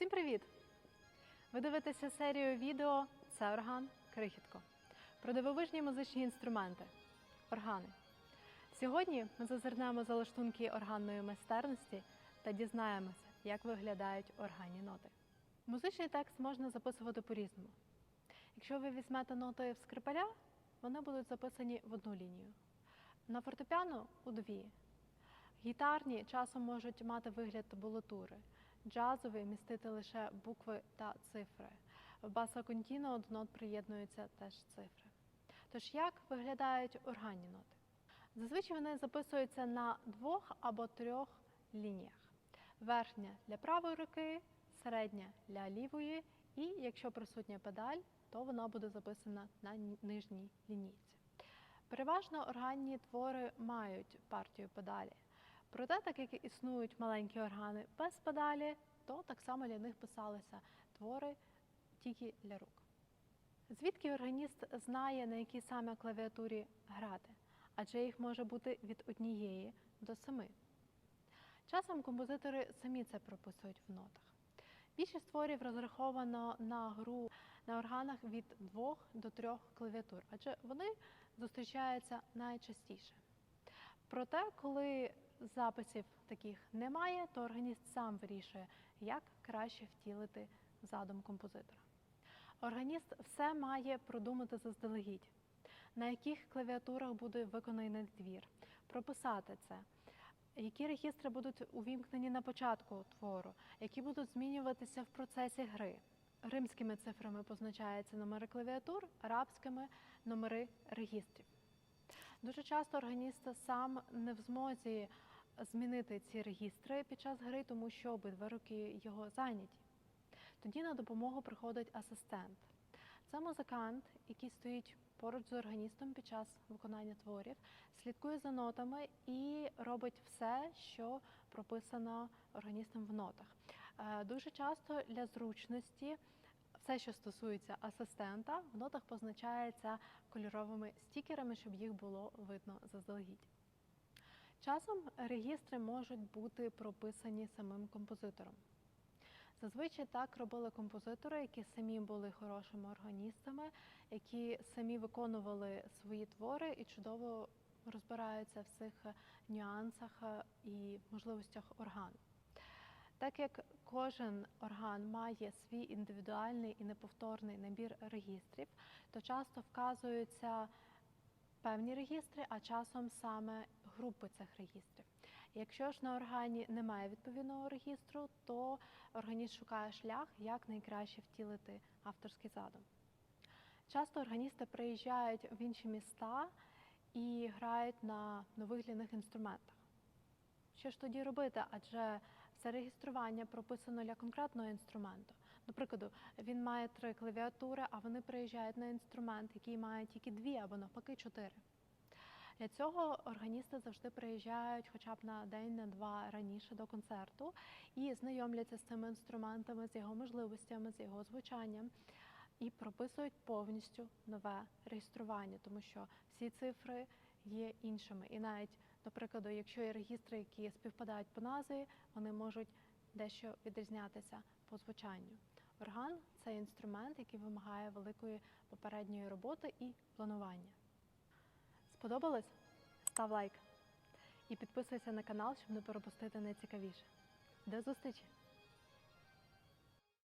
Всім привіт! Ви дивитеся серію відео Це орган Крихітко про дивовижні музичні інструменти органи. Сьогодні ми зазирнемо за лаштунки органної майстерності та дізнаємося, як виглядають органні ноти. Музичний текст можна записувати по-різному. Якщо ви візьмете ноти в скрипаля, вони будуть записані в одну лінію. На фортепіано у дві. Гітарні часом можуть мати вигляд табулатури, джазові містити лише букви та цифри. В басо-контіно до нот приєднуються теж цифри. Тож як виглядають органні ноти? Зазвичай вони записуються на двох або трьох лініях: верхня для правої руки, середня для лівої, і якщо присутня педаль, то вона буде записана на нижній лінійці. Переважно органні твори мають партію педалі. Проте, так як існують маленькі органи без педалі, то так само для них писалися твори тільки для рук. Звідки органіст знає, на якій саме клавіатурі грати, адже їх може бути від однієї до семи. Часом композитори самі це прописують в нотах. Більшість творів розраховано на гру на органах від двох до трьох клавіатур, адже вони зустрічаються найчастіше. Проте, коли записів таких немає, то органіст сам вирішує, як краще втілити задум композитора. Органіст все має продумати заздалегідь, на яких клавіатурах буде виконаний твір, прописати це, які регістри будуть увімкнені на початку твору, які будуть змінюватися в процесі гри. Римськими цифрами позначаються номери клавіатур, арабськими номери регістрів. Дуже часто органіст сам не в змозі змінити ці регістри під час гри, тому що обидва руки його зайняті. Тоді на допомогу приходить асистент. Це музикант, який стоїть поруч з органістом під час виконання творів, слідкує за нотами і робить все, що прописано органістом в нотах. Е, Дуже часто для зручності все, що стосується асистента, в нотах позначається кольоровими стікерами, щоб їх було видно заздалегідь. Часом регістри можуть бути прописані самим композитором. Зазвичай так робили композитори, які самі були хорошими органістами, які самі виконували свої твори і чудово розбираються в цих нюансах і можливостях органу. Так як кожен орган має свій індивідуальний і неповторний набір регістрів, то часто вказуються певні регістри, а часом саме групи цих регістрів. Якщо ж на органі немає відповідного регістру, то органіст шукає шлях, як найкраще втілити авторський задум. Часто органісти приїжджають в інші міста і грають на нових для інструментах. Що ж тоді робити? Адже все реєстрування прописано для конкретного інструменту. До прикладу, він має три клавіатури, а вони приїжджають на інструмент, який має тільки дві або навпаки чотири. Для цього органісти завжди приїжджають хоча б на день, на два раніше до концерту і знайомляться з цими інструментами, з його можливостями, з його звучанням. І прописують повністю нове реєстрування, тому що всі цифри є іншими. І навіть, до прикладу, якщо є регістри, які співпадають по назві, вони можуть дещо відрізнятися по звучанню. Орган це інструмент, який вимагає великої попередньої роботи і планування. Сподобалось? Став лайк і підписуйся на канал, щоб не пропустити найцікавіше. До зустрічі!